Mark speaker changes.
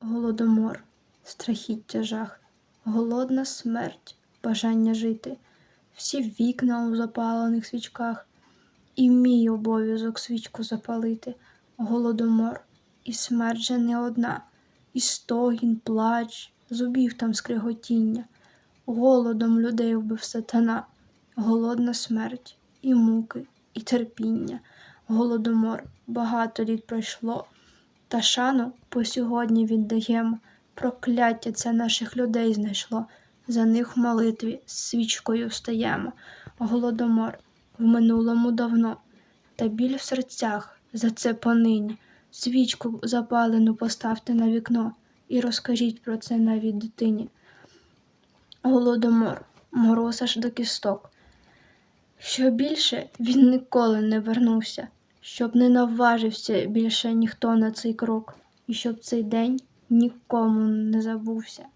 Speaker 1: голодомор, страхіття жах, голодна смерть, бажання жити, всі вікна у запалених свічках, і мій обов'язок свічку запалити, голодомор, і смерть же не одна, і стогін, плач, зубів там скриготіння, голодом людей вбив сатана, голодна смерть, і муки, і терпіння, голодомор, багато літ пройшло. Та шану по сьогодні віддаємо, прокляття це наших людей знайшло, за них в молитві з свічкою встаємо. Голодомор в минулому давно, та біль в серцях за це понині. Свічку запалену поставте на вікно і розкажіть про це навіть дитині. Голодомор, мороз аж до кісток. Що більше він ніколи не вернувся, щоб не наважився більше ніхто на цей крок, і щоб цей день нікому не забувся.